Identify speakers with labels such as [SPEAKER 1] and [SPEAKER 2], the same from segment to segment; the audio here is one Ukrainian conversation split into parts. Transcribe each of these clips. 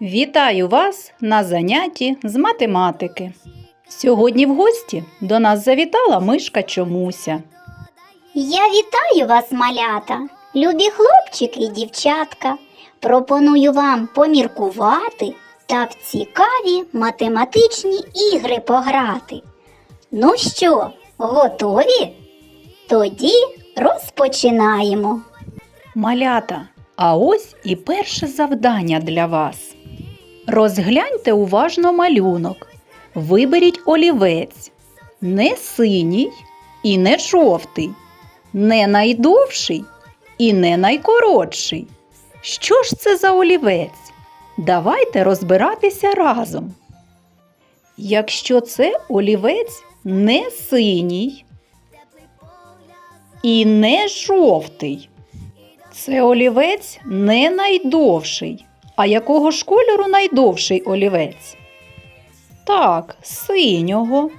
[SPEAKER 1] Вітаю вас на занятті з математики. Сьогодні в гості до нас завітала мишка Чомуся.
[SPEAKER 2] Я вітаю вас, малята, любі хлопчики і дівчатка. Пропоную вам поміркувати та в цікаві математичні ігри пограти. Ну що, готові? Тоді розпочинаємо.
[SPEAKER 1] Малята, а ось і перше завдання для вас. Розгляньте уважно малюнок. Виберіть олівець. Не синій і не жовтий, не найдовший і не найкоротший. Що ж це за олівець? Давайте розбиратися разом. Якщо це олівець не синій і не жовтий, це олівець не найдовший. А якого ж кольору найдовший олівець? Так, синього.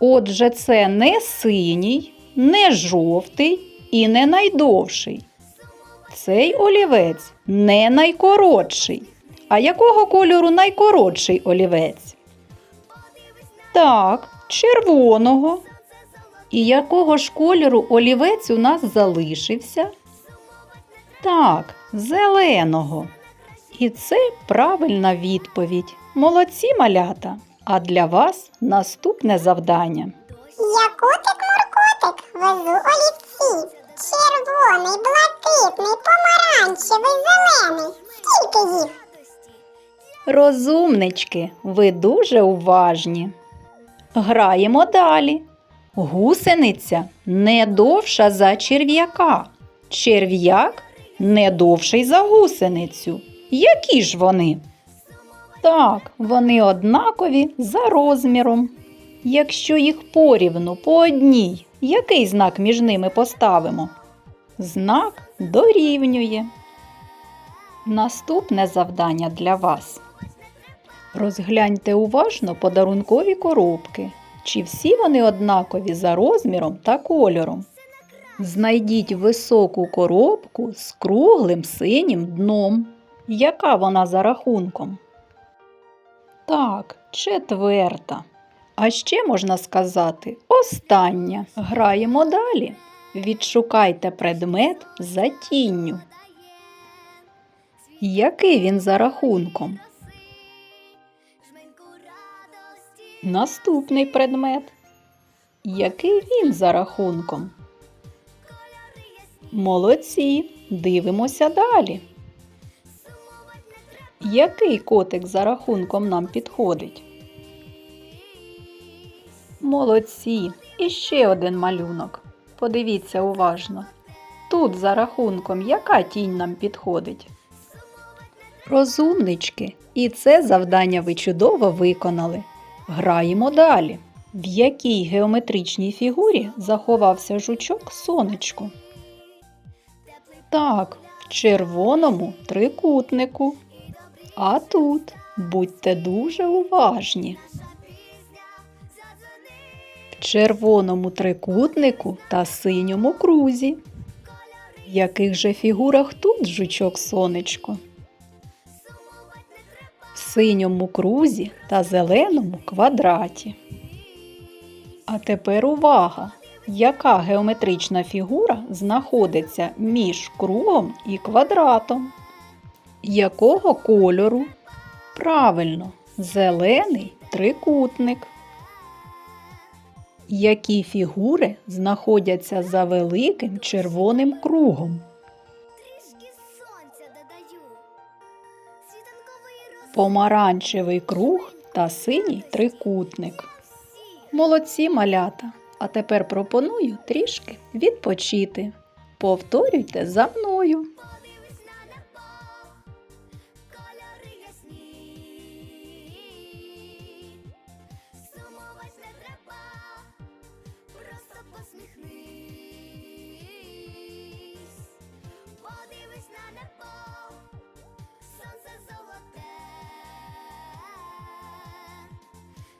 [SPEAKER 1] Отже, це не синій, не жовтий і не найдовший. Цей олівець не найкоротший. А якого кольору найкоротший олівець? Так, червоного. І якого ж кольору олівець у нас залишився? Так, зеленого. І це правильна відповідь. Молодці малята. А для вас наступне завдання.
[SPEAKER 3] Я котик моркотик везу олівці. Червоний, блакитний, помаранчевий, зелений. Скільки їх?
[SPEAKER 1] Розумнички, ви дуже уважні. Граємо далі. Гусениця не довша за черв'яка. Черв'як не довший за гусеницю. Які ж вони? Так, вони однакові за розміром. Якщо їх порівну по одній, який знак між ними поставимо? Знак дорівнює. Наступне завдання для вас. Розгляньте уважно подарункові коробки. Чи всі вони однакові за розміром та кольором? Знайдіть високу коробку з круглим синім дном. Яка вона за рахунком? Так, четверта. А ще можна сказати остання. Граємо далі. Відшукайте предмет за тінню. Який він за рахунком? Наступний предмет. Який він за рахунком? Молодці. Дивимося далі. Який котик за рахунком нам підходить? Молодці. І ще один малюнок. Подивіться уважно. Тут за рахунком яка тінь нам підходить? Розумнички, і це завдання ви чудово виконали. Граємо далі. В якій геометричній фігурі заховався жучок сонечко? Так, в червоному трикутнику. А тут будьте дуже уважні. В червоному трикутнику та синьому крузі. В яких же фігурах тут жучок сонечко? В синьому крузі та зеленому квадраті. А тепер увага! Яка геометрична фігура знаходиться між кругом і квадратом? Якого кольору? Правильно, зелений трикутник. Які фігури знаходяться за великим червоним кругом? Помаранчевий круг та синій трикутник. Молодці малята. А тепер пропоную трішки відпочити. Повторюйте за мною.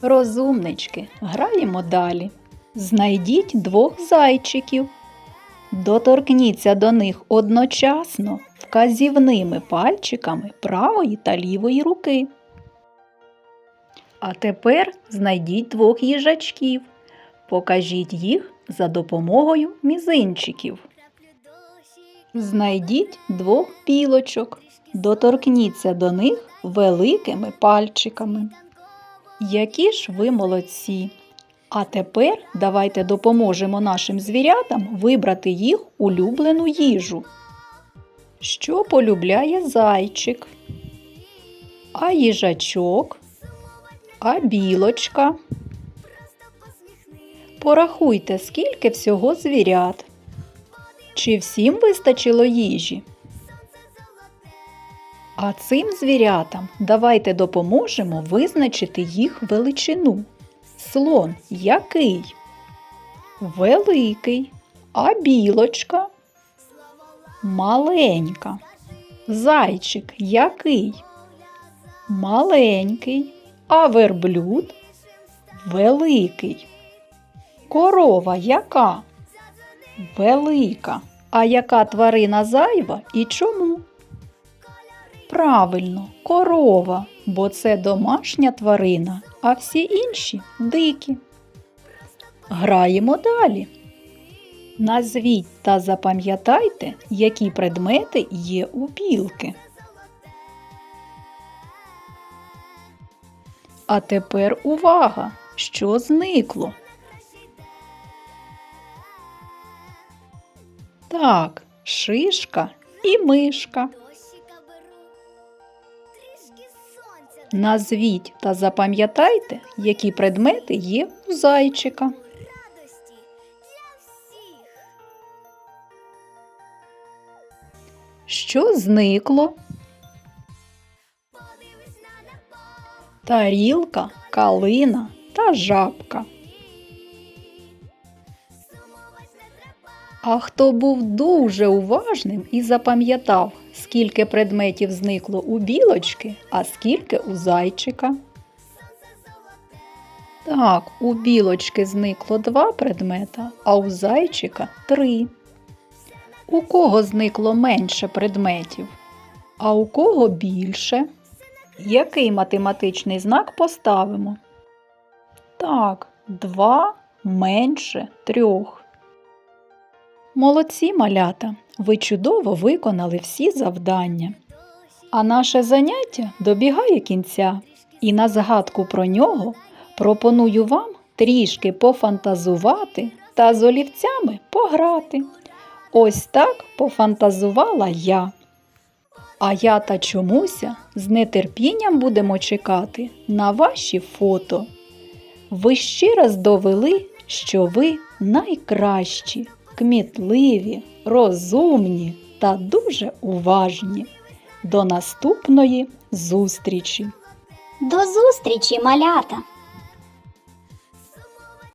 [SPEAKER 1] Розумнички, граємо далі. Знайдіть двох зайчиків. Доторкніться до них одночасно вказівними пальчиками правої та лівої руки. А тепер знайдіть двох їжачків. Покажіть їх за допомогою мізинчиків. Знайдіть двох білочок. Доторкніться до них великими пальчиками. Які ж ви молодці! А тепер давайте допоможемо нашим звірятам вибрати їх улюблену їжу. Що полюбляє зайчик? А їжачок? А білочка? Порахуйте, скільки всього звірят. Чи всім вистачило їжі? А цим звірятам давайте допоможемо визначити їх величину. Слон який? Великий. А білочка? Маленька. Зайчик який? Маленький. А верблюд? Великий. Корова яка? Велика. А яка тварина зайва і чому? Правильно, корова, бо це домашня тварина, а всі інші дикі. Граємо далі. Назвіть та запам'ятайте, які предмети є у білки. А тепер увага! Що зникло? Так, шишка і мишка. Назвіть та запам'ятайте, які предмети є у зайчика. Що зникло? Тарілка, калина та жабка. А хто був дуже уважним і запам'ятав, скільки предметів зникло у білочки, а скільки у зайчика? Так, у білочки зникло два предмета, а у зайчика три. У кого зникло менше предметів, а у кого більше? Який математичний знак поставимо? Так, два менше трьох. Молодці малята! Ви чудово виконали всі завдання. А наше заняття добігає кінця, і на згадку про нього пропоную вам трішки пофантазувати та з олівцями пограти. Ось так пофантазувала я. А я та чомуся з нетерпінням будемо чекати на ваші фото. Ви ще раз довели, що ви найкращі, кмітливі, розумні та дуже уважні. До наступної зустрічі!
[SPEAKER 2] До зустрічі, малята!